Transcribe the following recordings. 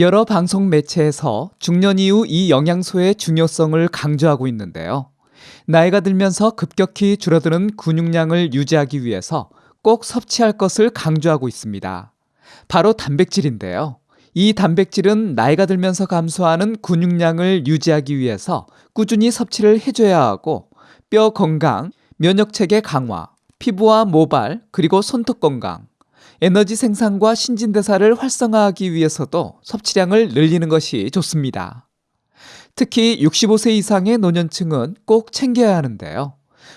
여러 방송 매체에서 중년 이후 이 영양소의 중요성을 강조하고 있는데요. 나이가 들면서 급격히 줄어드는 근육량을 유지하기 위해서 꼭 섭취할 것을 강조하고 있습니다. 바로 단백질인데요. 이 단백질은 나이가 들면서 감소하는 근육량을 유지하기 위해서 꾸준히 섭취를 해줘야 하고 뼈 건강, 면역 체계 강화, 피부와 모발, 그리고 손톱 건강, 에너지 생산과 신진대사를 활성화하기 위해서도 섭취량을 늘리는 것이 좋습니다. 특히 65세 이상의 노년층은 꼭 챙겨야 하는데요.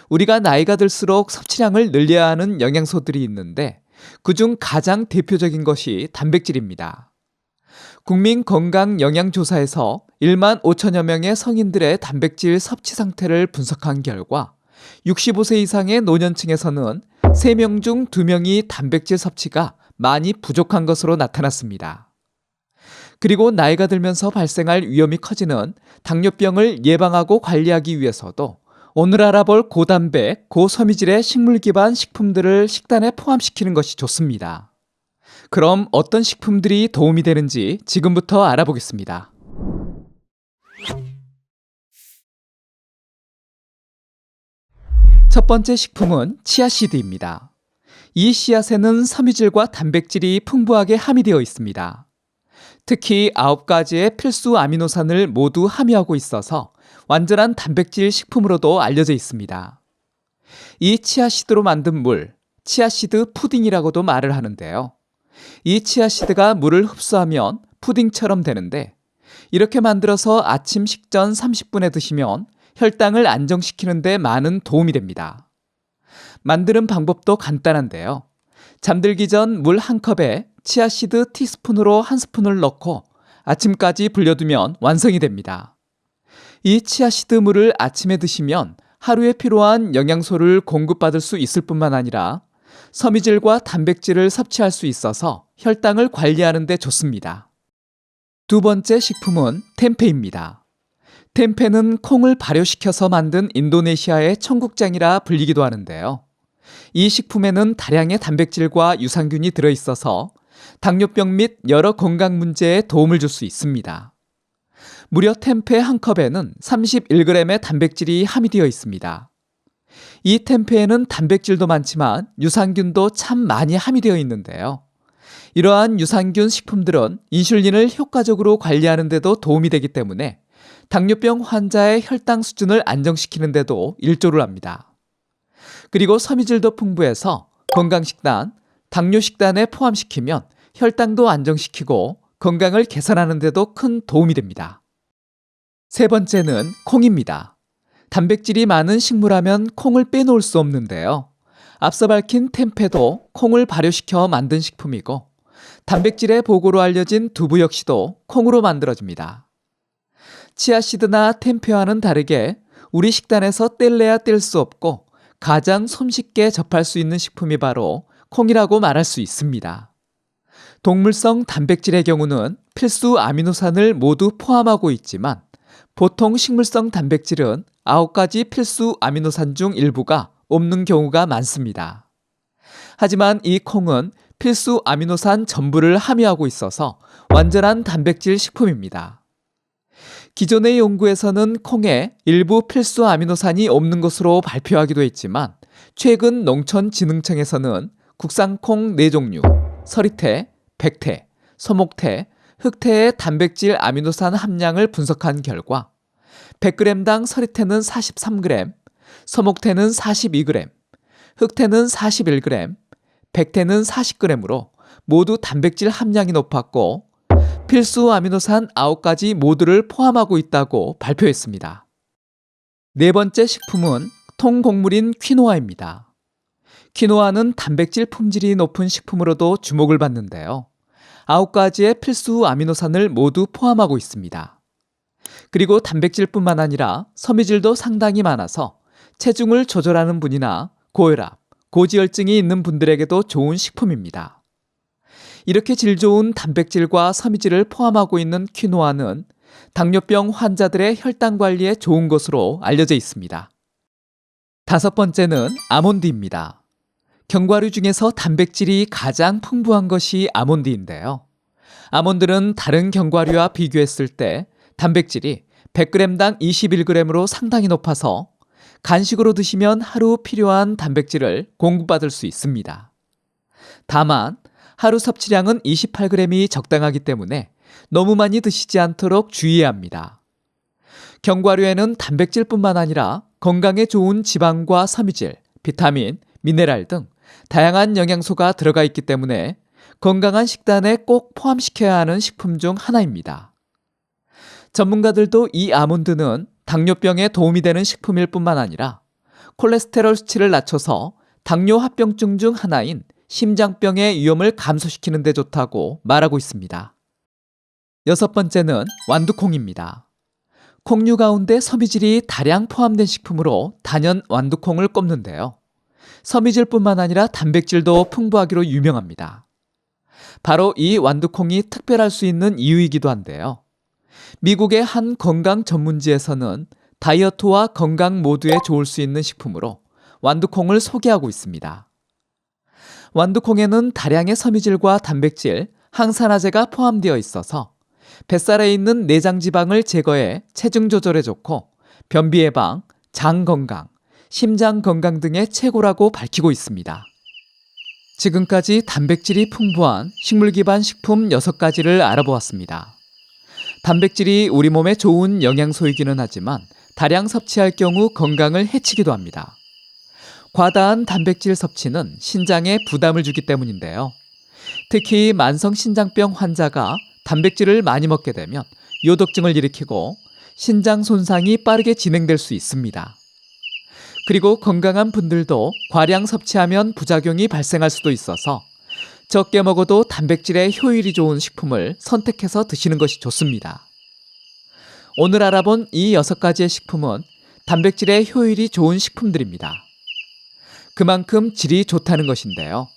우리가 나이가 들수록 섭취량을 늘려야 하는 영양소들이 있는데 그중 가장 대표적인 것이 단백질입니다. 국민건강영양조사에서 1만 5천여 명의 성인들의 단백질 섭취 상태를 분석한 결과 65세 이상의 노년층에서는 3명 중 2명이 단백질 섭취가 많이 부족한 것으로 나타났습니다. 그리고 나이가 들면서 발생할 위험이 커지는 당뇨병을 예방하고 관리하기 위해서도 오늘 알아볼 고단백, 고섬유질의 식물 기반 식품들을 식단에 포함시키는 것이 좋습니다. 그럼 어떤 식품들이 도움이 되는지 지금부터 알아보겠습니다. 첫 번째 식품은 치아씨드입니다. 이 씨앗에는 섬유질과 단백질이 풍부하게 함유되어 있습니다. 특히 9가지의 필수 아미노산을 모두 함유하고 있어서 완전한 단백질 식품으로도 알려져 있습니다. 이 치아씨드로 만든 물, 치아씨드 푸딩이라고도 말을 하는데요. 이 치아씨드가 물을 흡수하면 푸딩처럼 되는데 이렇게 만들어서 아침 식전 30분에 드시면 혈당을 안정시키는 데 많은 도움이 됩니다. 만드는 방법도 간단한데요. 잠들기 전 물 한 컵에 치아씨드 티스푼으로 한 스푼을 넣고 아침까지 불려두면 완성이 됩니다. 이 치아씨드 물을 아침에 드시면 하루에 필요한 영양소를 공급받을 수 있을 뿐만 아니라 섬유질과 단백질을 섭취할 수 있어서 혈당을 관리하는 데 좋습니다. 두 번째 식품은 템페입니다. 템페는 콩을 발효시켜서 만든 인도네시아의 청국장이라 불리기도 하는데요. 이 식품에는 다량의 단백질과 유산균이 들어있어서 당뇨병 및 여러 건강 문제에 도움을 줄 수 있습니다. 무려 템페 한 컵에는 31g의 단백질이 함유되어 있습니다. 이 템페에는 단백질도 많지만 유산균도 참 많이 함유되어 있는데요. 이러한 유산균 식품들은 인슐린을 효과적으로 관리하는 데도 도움이 되기 때문에 당뇨병 환자의 혈당 수준을 안정시키는 데도 일조를 합니다. 그리고 섬유질도 풍부해서 건강식단, 당뇨식단에 포함시키면 혈당도 안정시키고 건강을 개선하는 데도 큰 도움이 됩니다. 세 번째는 콩입니다. 단백질이 많은 식물하면 콩을 빼놓을 수 없는데요. 앞서 밝힌 템페도 콩을 발효시켜 만든 식품이고 단백질의 보고로 알려진 두부 역시도 콩으로 만들어집니다. 치아시드나 템페와는 다르게 우리 식단에서 뗄래야 뗄 수 없고 가장 손쉽게 접할 수 있는 식품이 바로 콩이라고 말할 수 있습니다. 동물성 단백질의 경우는 필수 아미노산을 모두 포함하고 있지만 보통 식물성 단백질은 9가지 필수 아미노산 중 일부가 없는 경우가 많습니다. 하지만 이 콩은 필수 아미노산 전부를 함유하고 있어서 완전한 단백질 식품입니다. 기존의 연구에서는 콩에 일부 필수 아미노산이 없는 것으로 발표하기도 했지만 최근 농촌진흥청에서는 국산콩 4종류, 서리태, 백태, 서목태, 흑태의 단백질 아미노산 함량을 분석한 결과 100g당 서리태는 43g, 서목태는 42g, 흑태는 41g, 백태는 40g으로 모두 단백질 함량이 높았고 필수 아미노산 9가지 모두를 포함하고 있다고 발표했습니다. 네 번째 식품은 통곡물인 퀴노아입니다. 퀴노아는 단백질 품질이 높은 식품으로도 주목을 받는데요. 9가지의 필수 아미노산을 모두 포함하고 있습니다. 그리고 단백질뿐만 아니라 섬유질도 상당히 많아서 체중을 조절하는 분이나 고혈압, 고지혈증이 있는 분들에게도 좋은 식품입니다. 이렇게 질 좋은 단백질과 섬유질을 포함하고 있는 퀴노아는 당뇨병 환자들의 혈당 관리에 좋은 것으로 알려져 있습니다. 다섯 번째는 아몬드입니다. 견과류 중에서 단백질이 가장 풍부한 것이 아몬드인데요. 아몬드는 다른 견과류와 비교했을 때 단백질이 100g당 21g으로 상당히 높아서 간식으로 드시면 하루 필요한 단백질을 공급받을 수 있습니다. 다만 하루 섭취량은 28g이 적당하기 때문에 너무 많이 드시지 않도록 주의해야 합니다. 견과류에는 단백질뿐만 아니라 건강에 좋은 지방과 섬유질, 비타민, 미네랄 등 다양한 영양소가 들어가 있기 때문에 건강한 식단에 꼭 포함시켜야 하는 식품 중 하나입니다. 전문가들도 이 아몬드는 당뇨병에 도움이 되는 식품일 뿐만 아니라 콜레스테롤 수치를 낮춰서 당뇨 합병증 중 하나인 심장병의 위험을 감소시키는 데 좋다고 말하고 있습니다. 여섯 번째는 완두콩입니다. 콩류 가운데 섬유질이 다량 포함된 식품으로 단연 완두콩을 꼽는데요. 섬유질뿐만 아니라 단백질도 풍부하기로 유명합니다. 바로 이 완두콩이 특별할 수 있는 이유이기도 한데요. 미국의 한 건강 전문지에서는 다이어트와 건강 모두에 좋을 수 있는 식품으로 완두콩을 소개하고 있습니다. 완두콩에는 다량의 섬유질과 단백질, 항산화제가 포함되어 있어서 뱃살에 있는 내장 지방을 제거해 체중 조절에 좋고 변비 예방, 장 건강, 심장 건강 등에 최고라고 밝히고 있습니다. 지금까지 단백질이 풍부한 식물 기반 식품 6가지를 알아보았습니다. 단백질이 우리 몸에 좋은 영양소이기는 하지만 다량 섭취할 경우 건강을 해치기도 합니다. 과다한 단백질 섭취는 신장에 부담을 주기 때문인데요. 특히 만성 신장병 환자가 단백질을 많이 먹게 되면 요독증을 일으키고 신장 손상이 빠르게 진행될 수 있습니다. 그리고 건강한 분들도 과량 섭취하면 부작용이 발생할 수도 있어서 적게 먹어도 단백질에 효율이 좋은 식품을 선택해서 드시는 것이 좋습니다. 오늘 알아본 이 여섯 가지의 식품은 단백질에 효율이 좋은 식품들입니다. 그만큼 질이 좋다는 것인데요.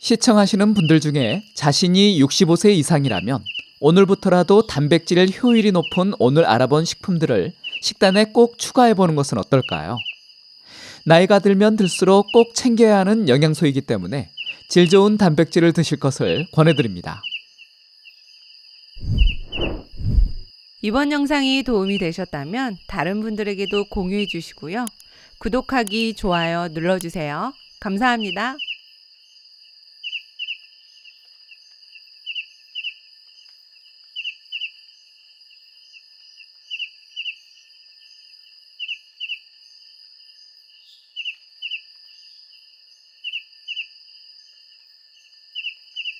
시청하시는 분들 중에 자신이 65세 이상이라면 오늘부터라도 단백질 효율이 높은 오늘 알아본 식품들을 식단에 꼭 추가해 보는 것은 어떨까요? 나이가 들면 들수록 꼭 챙겨야 하는 영양소이기 때문에 질 좋은 단백질을 드실 것을 권해드립니다. 이번 영상이 도움이 되셨다면 다른 분들에게도 공유해 주시고요. 구독하기, 좋아요 눌러주세요. 감사합니다.